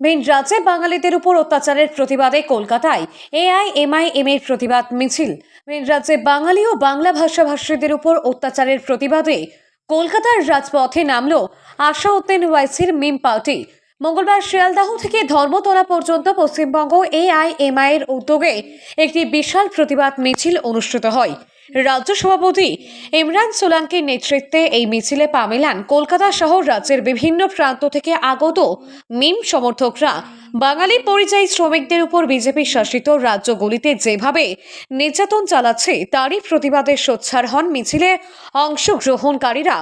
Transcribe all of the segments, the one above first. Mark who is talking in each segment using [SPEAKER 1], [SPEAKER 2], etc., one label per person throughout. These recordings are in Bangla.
[SPEAKER 1] ভিন রাজ্যে বাঙালিদের উপর অত্যাচারের প্রতিবাদে কলকাতায় এআইএমআইএম এর প্রতিবাদ মিছিল। ভিন রাজ্যে বাঙালি ও বাংলা ভাষাভাষীদের উপর অত্যাচারের প্রতিবাদে কলকাতার রাজপথে নামল আশা আশাউদ্দিন ওয়াইসির মিম পার্টি। মঙ্গলবার শিয়ালদাহ থেকে ধর্মতলা পর্যন্ত পশ্চিমবঙ্গ এআইএমআই এর উদ্যোগে একটি বিশাল প্রতিবাদ মিছিল অনুষ্ঠিত হয়। রাজ্য সভাপতি ইমরান সোলাঙ্কির নেতৃত্বে এই মিছিলে পা মেলান কলকাতা শহর রাজ্যের বিভিন্ন প্রান্ত থেকে আগত মিম সমর্থকরা। বাঙালি পরিযায়ী শ্রমিকদের উপর বিজেপি শাসিত রাজ্যগুলিতে যেভাবে নির্যাতন চালাচ্ছে, তারই প্রতিবাদে সোচ্চার হন মিছিলে অংশগ্রহণকারীরা।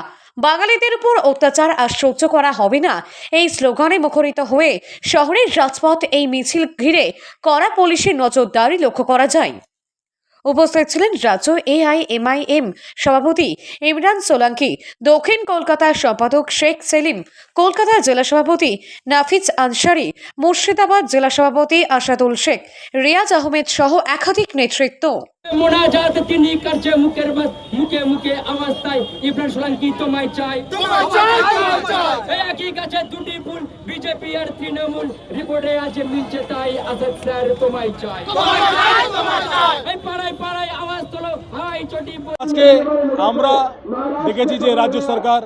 [SPEAKER 1] বাঙালিদের উপর অত্যাচার আর সহ্য করা হবে না, এই স্লোগানে মুখরিত হয়ে শহরের রাজপথ এই মিছিল ঘিরে কড়া পুলিশের নজরদারি লক্ষ্য করা যায়। উপস্থিত ছিলেন রাজ্য এআইএমআইএম সভাপতি ইমরান সোলাঙ্কি দক্ষিণ কলকাতার সম্পাদক শেখ সেলিম কলকাতার জেলা সভাপতি নাফিজ আনসারি মুর্শিদাবাদ জেলা সভাপতি আসাদুল শেখ রিয়াজ আহমেদ সহ একাধিক নেতৃত্ব।
[SPEAKER 2] মোনাজাত তিনি করছে মুখের মুখে মুখে আওয়াজ ইব্রাহিম সোলাঙ্কি তোমায় চাই
[SPEAKER 3] তোমায় চাই,
[SPEAKER 2] এই একই গাছে দুটি বিজেপি আর তৃণমূল রিপোর্টে আছে মিলছে তাই আসাদ স্যার তোমায় চাই। এই পাড়ায় পাড়ায় আওয়াজ তোলো হাই চটি
[SPEAKER 4] আজকে আমরা দেখেছি যে রাজ্য সরকার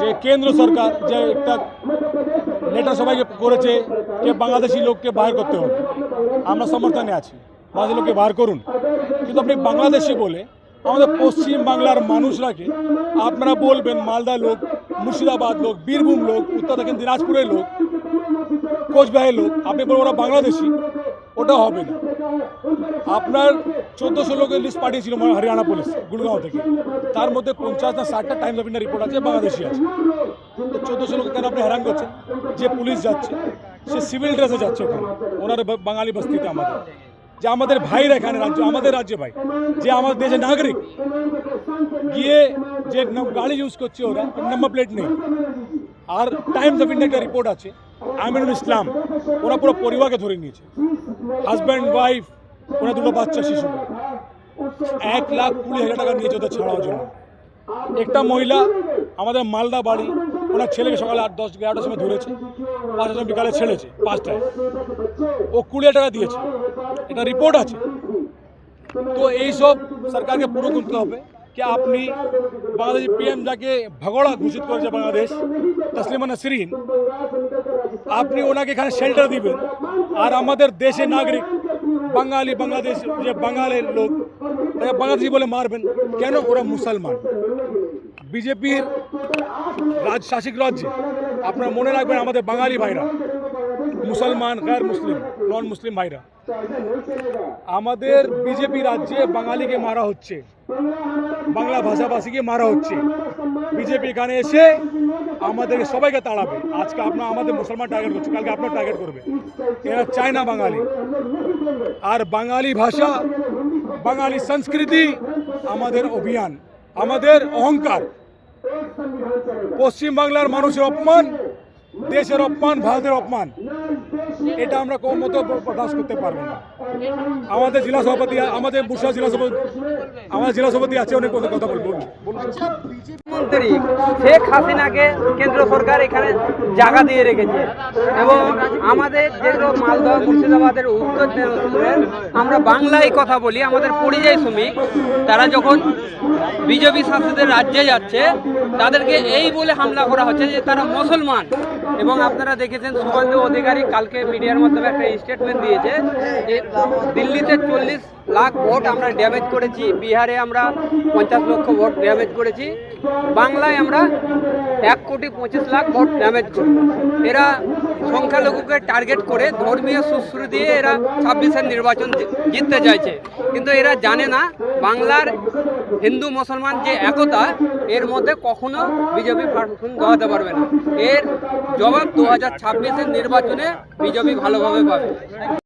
[SPEAKER 4] যে কেন্দ্র সরকার যে একটা লেটার সবাইকে করেছে যে বাংলাদেশি লোককে বাইর করতে হবে। আমরা সমর্থনে আছি। বাংলাদেশি লোককে বার করুন। কিন্তু আপনি বাংলাদেশি বলে আমাদের পশ্চিম বাংলার মানুষরাকে আপনারা বলবেন মালদা লোক, মুর্শিদাবাদ লোক, বীরভূম লোক, উত্তর দক্ষিণ দিনাজপুরের লোক, কোচবিহারের লোক, আপনি বলবেন ওরা বাংলাদেশি, ওটা হবে না। আপনার চোদ্দোশো লোকের লিস্ট পাঠিয়েছিল হরিয়ানা পুলিশ গুড়গাঁও থেকে। তার মধ্যে পঞ্চাশ না ষাটটা টাইমস অফ রিপোর্ট আছে, বাংলাদেশি আছে। তো চোদ্দোশো লোক কেন আপনি হ্যারান করছেন? যে পুলিশ যাচ্ছে, সে সিভিল ড্রেসে যাচ্ছে ওখানে। ওনার বাঙালি বস্তিতে আমাদের। যে আমাদের ভাইরা এখানে রাজ্য, আমাদের রাজ্যে ভাই, যে আমাদের দেশের নাগরিক। গিয়ে যে গাড়ি ইউজ করছে ওরা নাম্বার প্লেট নেই। আর টাইমস অফ ইন্ডিয়া একটা রিপোর্ট আছে, আমিনুল ইসলাম, ওরা পুরো পরিবারকে ধরে নিয়েছে। হাজব্যান্ড ওয়াইফ ওরা দুটো বাচ্চা, শিশু। এক লাখ কুড়ি হাজার টাকা নিয়েছে ওদের ছাড়ার জন্য। একটা মহিলা আমাদের মালদা বাড়ি, ওনার ছেলেকে সকালে আট দশ, এগারোটার সময় ধরেছে, পাঁচটার সময় বিকালে ছেড়েছে, পাঁচটায়। ও কুড়ি টাকা দিয়েছে। এটা রিপোর্ট আছে। তো এইসব সরকারকে পুরো করতে হবে कि আপনি বাংলাদেশি পিএম যাকে ভগড়া ঘোষিত করেছে বাংলাদেশ, তসলিমা নাসরিন, আপনি ওনাকে এখানে শেল্টার দিবেন। আর আমাদের দেশের নাগরিক, বাঙালি, বাংলাদেশ যে বাঙালির লোক, তাকে বাংলাদেশি বলে মারবেন। কেন? ওরা মুসলমান। বিজেপির রাজ শাসিক রাজ্যে আপনারা মনে রাখবেন আমাদের বাঙালি ভাইরা, মুসলমান গায়ের মুসলিম নন মুসলিম ভাইরা। আমাদের বিজেপি রাজ্যে বাঙালিকে মারা হচ্ছে। বাংলা ভাষাভাষীকে মারা হচ্ছে। বিজেপি এখানে এসে আমাদের সবাইকে তাড়াবে। আজকে আপনার আমাদের মুসলমান টার্গেট করছে কালকে আপনার টার্গেট করবে এরা চায় না বাঙালি। আর বাঙালি ভাষা, বাঙালি সংস্কৃতি আমাদের অভিযান, আমাদের অহংকার। পশ্চিম বাংলার মানুষের অপমান, দেশের অপমান, ভারতের অপমান। এটা আমরা কোন মতো বরদাস্ত করতে পারব না। আমাদের জেলা সভাপতি, আমাদের বুসা জেলা সভাপতি, আমাদের জেলা সভাপতি আছে, অনেক কথা বলব।
[SPEAKER 5] মন্ত্রী শেখ হাসিনাকে কেন্দ্র সরকার এখানে জায়গা দিয়ে রেখেছে। এবং আমাদের যেগুলো মালদহ মুর্শিদাবাদের উত্তর দিনাজপুরের আমরা বাংলায় কথা বলি, আমাদের পরিযায়ী শ্রমিক, তারা যখন বিজেপি শাসিত রাজ্যে যাচ্ছে, তাদেরকে এই বলে হামলা করা হচ্ছে যে তারা মুসলমান। এবং আপনারা দেখেছেন সুকান্ত অধিকারী কালকে মিডিয়ার মাধ্যমে একটা স্টেটমেন্ট দিয়েছে যে দিল্লিতে চল্লিশ লাখ ভোট আমরা ড্যামেজ করেছি, বিহারে আমরা পঞ্চাশ লক্ষ ভোট ড্যামেজ করেছি। বাংলায় আমরা এক কোটি পঁচিশ লাখ ভোট ড্যামেজ করি। এরা সংখ্যালঘুকে টার্গেট করে ধর্মীয় সুশ্রু দিয়ে এরা ছাব্বিশের নির্বাচন জিততে চাইছে। কিন্তু এরা জানে না বাংলার হিন্দু মুসলমান যে একতা, এর মধ্যে কখনো বিজেপি ফাংশন দেওয়াতে পারবে না। এর জবাব দু হাজার নির্বাচনে বিজেপি ভালোভাবে পাবে।